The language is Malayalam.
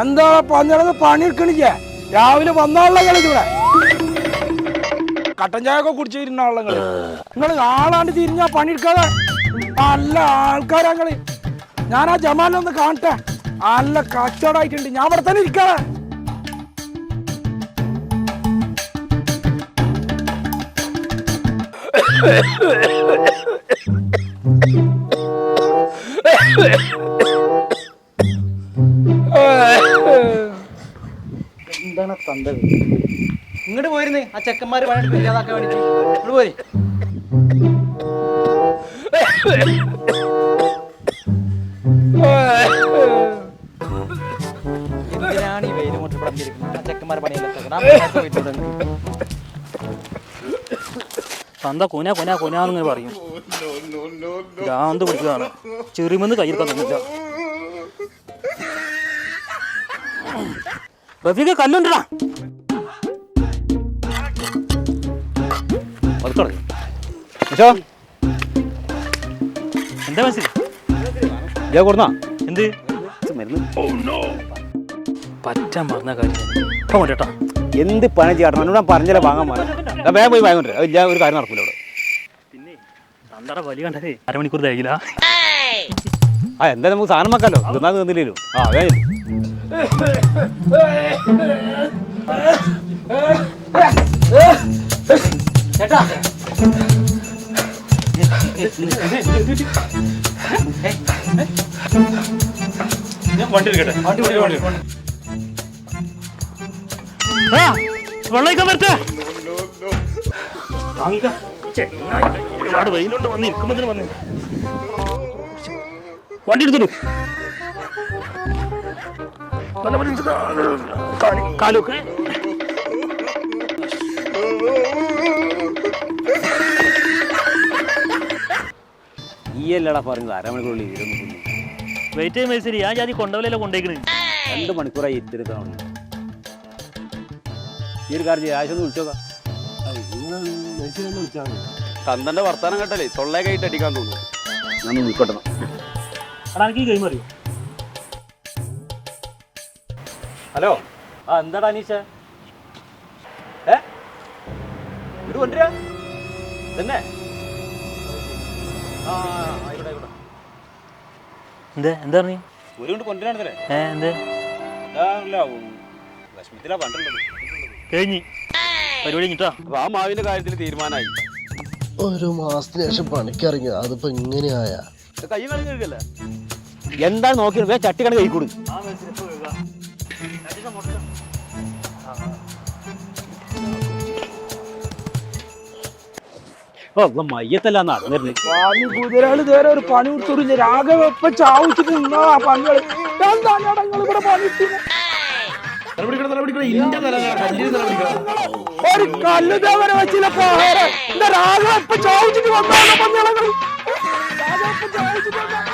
എന്താ പണി പണിയെടുക്കണില്ലേ? രാവിലെ വന്നാളുള്ള കളി ഇവിടെ? കട്ടൻ ചായ ഒക്കെ കുടിച്ചിരുന്ന ആളുള്ള നിങ്ങൾ ആളാണ്ട് തിരിഞ്ഞാ പണിയെടുക്കാതെ? നല്ല ആൾക്കാരാ കളി. ഞാൻ ആ ജമാലൊന്ന് കാണട്ടെ. നല്ല കച്ചവടമായിട്ടുണ്ട് ഞാൻ ഇവിടെ തന്നെ ഇരിക്കാതെ എന്താണ് തന്ത ഇങ്ങോട്ട് പോയിരുന്നേ. ആ ചെക്കന്മാര് ഇല്ലാതാക്കാൻ വേണ്ടിട്ട്. ഇങ്ങോട്ട് പോരി. ആ തന്ത കൊന കൊന കുനാന്നിങ്ങനെ പറയും. ചെറിമെന്ന് കയ്യിൽ തോന്നില്ല. റഫീഖ കല്ലുണ്ടടാ എന്താ? മനസ്സിൽ ഞാൻ കൊടുന്നാ. എന്ത്? മരുന്ന്. പറ്റാൻ പറഞ്ഞ കാര്യം. ഇപ്പൊ കൊണ്ടേട്ടാ എന്ത് പണി ചെയ്യണം എന്നോട് ഞാൻ പറഞ്ഞല്ലേ വാങ്ങാൻ മാറി വേഗം പോയി വാങ്ങി കൊണ്ടുവരാം ഇല്ല ഒരു കാര്യം നടക്കില്ല അവിടെ. പിന്നെ തന്തയുടെ വലി കണ്ടേ അരമണിക്കൂർ തേക്കില്ല ആ എന്താ നമുക്ക് സാധനം വെക്കാലോ. തിന്നാൻ തിന്നില്ലല്ലോ ആ വേഗം ചേട്ടാ. വണ്ടി എടുക്കട്ടെ വണ്ടി വണ്ടി ആ വെള്ളയിക്കാൻ വരട്ടെ ഒരുപാട് വെയിലുണ്ട് വന്ന് ഇരിക്കുമ്പോ വന്ന്? വണ്ടി എടുത്തു കാലൊക്കെ? ഈ അല്ലടാ പറഞ്ഞത് ഇരുന്ന് തിന്നു. വെയിറ്റ് ചെയ്യുമ്പോൾ ശരി ഞാൻ ജാതി കൊണ്ടവലല്ലോ കൊണ്ടേക്കണ്. രണ്ട് മണിക്കൂറായി ഇത്തിരുത്താണ് ഈ ഒരു കാര്യം ചെയ്യാം ആഴ്ച ഒന്ന് വിളിച്ചോക്കാം. തന്തന്റെ വർത്താനം കേട്ടല്ലേ? തൊള്ളേ കൈയിട്ട് അടിക്കാൻ തോന്നുന്നു. ഞാൻ വിളിക്കട്ടെ. എടാ എനിക്ക് ഈ ഗെയിം ഹലോ. ആ എന്താടാ അനീഷ? ഏ? ഇത് കൊണ്ടുവരാ. തന്നെ ആ ആയിക്കോട്ടെ ആയിക്കോട്ടെ എന്താ? എന്താ പറഞ്ഞു? ഒരു കൊണ്ട് കൊണ്ടുവരാണല്ലേ ഏ എന്താ? അതാണല്ലോ വിഷമത്തിലാ പണ്ടുള്ളത്. കഴിഞ്ഞ്. പരിപാടി കഴിഞ്ഞിട്ടാ? അപ്പൊ ആ മാവിന്റെ കാര്യത്തിൽ തീരുമാനമായി. ഒരു മാസത്തിന് ശേഷം പണിക്കിറങ്ങി അതിപ്പോ ഇങ്ങനെയായ. കൈ കളഞ്ഞല്ലേ എന്താ നോക്കി ചട്ടിക്കണ ചട്ടി കണക്ക് കൈ കൊടു. ഓ ഇപ്പൊ മയ്യത്തല്ല നടന്നിരുന്നു പണി കുതിരകൾ നേരെ ഒരു പണി കൊടുത്തില്ല രാഘവ എപ്പ ചാവിച്ചിട്ട് നിന്നാ നിങ്ങൾ ഇവിടെ പണിട്ടിന് ഒരു കല്ല് ദേവനെ വെച്ചില്ല രാഘവ എപ്പ ചാവിച്ചിട്ട് വന്നാണ് പന്നികളങ്ങൾ രാഘവ എപ്പ ചാവിച്ചിട്ട്